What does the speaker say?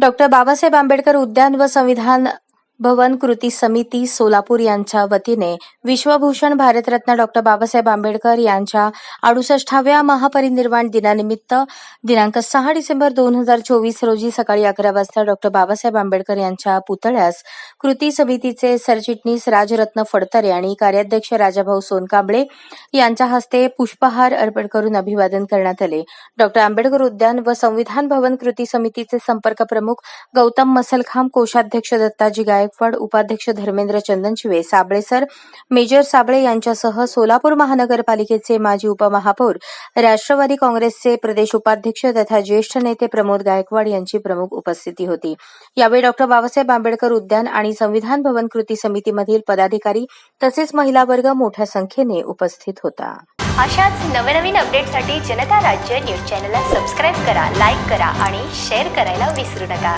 Doctor Babasaheb Ambedkar उद्यान व संविधान भवन कृती समिती सोलापूर यांच्या वतीने विश्वभूषण भारतरत्न डॉक्टर बाबासाहेब आंबेडकर यांच्या अडुसष्टाव्या महापरिनिर्वाण दिनानिमित्त दिनांक सहा डिसेंबर दोन हजार चोवीस रोजी सकाळी अकरा वाजता डॉक्टर बाबासाहेब आंबेडकर यांच्या पुतळ्यास कृती समितीचे सरचिटणीस राजरत्न फडतरे आणि कार्याध्यक्ष राजाभाऊ सोनकांबळे यांच्या हस्ते पुष्पहार अर्पण करून अभिवादन करण्यात आले. डॉक्टर आंबेडकर उद्यान व संविधान भवन कृती समितीचे संपर्क प्रमुख गौतम मसलखाम कोषाध्यक्ष दत्ताजी गायकवाड उपाध्यक्ष धर्मेंद्र चंदनशिवे साबळे सर मेजर साबळे यांच्यासह सोलापूर महानगरपालिकेचे माजी उपमहापौर राष्ट्रवादी काँग्रेसचे प्रदेश उपाध्यक्ष तथा ज्येष्ठ नेते प्रमोद गायकवाड यांची प्रमुख उपस्थिती होती. यावेळी डॉक्टर बाबासाहेब आंबेडकर उद्यान आणि संविधान भवन कृती समितीमधील पदाधिकारी तसेच महिला वर्ग मोठ्या संख्येने उपस्थित होता. अशाच नवनवीन अपडेटसाठी जनता राज्य न्यूज चॅनलला सबस्क्राईब करा लाईक करा आणि शेअर करायला विसरू नका.